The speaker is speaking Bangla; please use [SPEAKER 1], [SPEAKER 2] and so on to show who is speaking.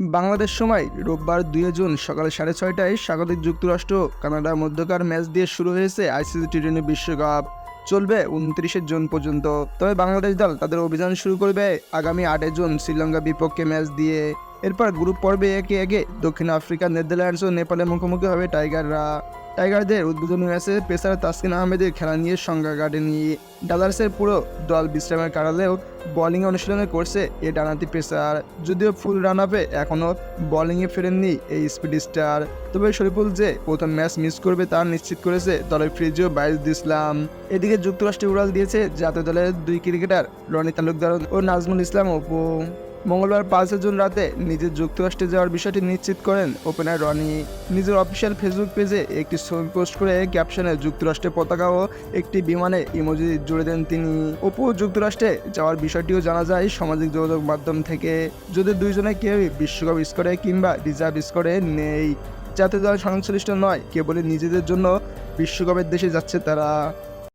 [SPEAKER 1] বাংলাদেশ সময় রোববার দুই জুন সকাল সাড়ে ছয়টায় স্বাগতিক যুক্তরাষ্ট্র, কানাডার মধ্যকার ম্যাচ দিয়ে শুরু হয়েছে আইসিসি টি টোয়েন্টি বিশ্বকাপ। চলবে উনত্রিশে জুন পর্যন্ত। তবে বাংলাদেশ দল তাদের অভিযান শুরু করবে আগামী আটই জুন শ্রীলঙ্কা বিপক্ষে ম্যাচ দিয়ে। এরপর গ্রুপ পর্বে একে একে দক্ষিণ আফ্রিকা, নেদারল্যান্ডস ও নেপালের মুখোমুখি হবে টাইগাররা। টাইগারদের উদ্বোধন হয়েছে পেসার তাসকিন আহমেদের খেলা নিয়ে সংজ্ঞা কাটে নিয়ে। ডালার্সের পুরো দল বিশ্রামের কারণেও বোলিং অনুশীলনে করছে এই ডানাতি পেসার। যদিও ফুল রান আপে এখনও বোলিংয়ে ফেরেননি এই স্পিড স্টার তবে শরীফুল যে প্রথম ম্যাচ মিস করবে তা নিশ্চিত করেছে দলের ফ্রিজিও বাইজ ইসলাম এদিকে যুক্তরাষ্ট্রে উড়াল দিয়েছে জাতীয় দলের দুই ক্রিকেটার রনি তালুকদার ও নাজমুল ইসলাম অপু। মঙ্গলবার পাঁচে জুন রাতে নিজের যুক্তরাষ্ট্রে যাওয়ার বিষয়টি নিশ্চিত করেন ওপেনার রনি। নিজের অফিসিয়াল ফেসবুক পেজে একটি ছবি পোস্ট করে ক্যাপশনে যুক্তরাষ্ট্রের পতাকা ও একটি বিমানে ইমোজি জুড়ে দেন তিনি। অপু, যুক্তরাষ্ট্রে যাওয়ার বিষয়টিও জানা যায় সামাজিক যোগাযোগ মাধ্যম থেকে। যদি দুইজনে কেউই বিশ্বকাপ স্কোরে কিংবা রিজার্ভ স্কোরে নেই, জাতীয় দল সংশ্লিষ্ট নয়, কেবলই নিজেদের জন্য বিশ্বকাপের দেশে যাচ্ছে তারা।